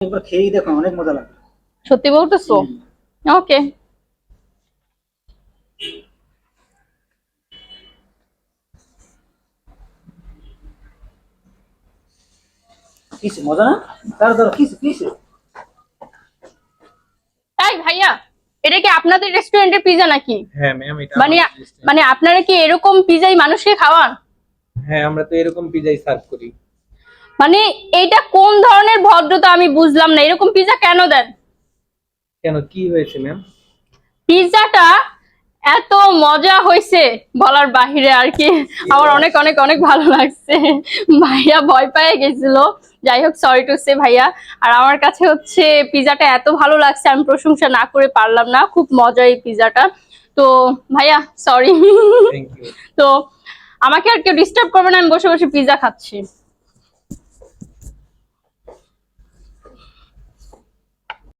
একবার খেয়েই দেখো অনেক মজা লাগবে। সত্যি বলতেছো? ওকে। কিসে? মজা না? তার ধরো কিসে কিসে? তাই ভাইয়া এটা কি আপনাদের রেস্টুরেন্টের পিজা নাকি? হ্যাঁ ম্যাম এটা মানে মানে আপনারা কি এরকম পিজাই মানুষকে খাওয়ান? হ্যাঁ আমরা তো এরকম পিজাই সার্ভ করি। মানে এইটা কোন ধরনের ভদ্রতা আমি বুঝলাম না। এরকম পিজা কেন দেন? কেন? কি হয়েছে ম্যাম পিৎজাটা এত মজা হয়েছে বলার বাহিরে আর কি। আমার অনেক অনেক অনেক ভালো লাগছে। ভাইয়া ভয় পেয়ে গেছিল। যাই হোক সরি টু সে ভাইয়া। আর আমার কাছে হচ্ছে পিৎজাটা এত ভালো লাগছে আমি প্রশংসা না করে পারলাম না। খুব মজা এই পিৎজাটা তো ভাইয়া সরি তো আমাকে আর কেউ ডিস্টার্ব করবে না আমি বসে বসে পিৎজা খাচ্ছি।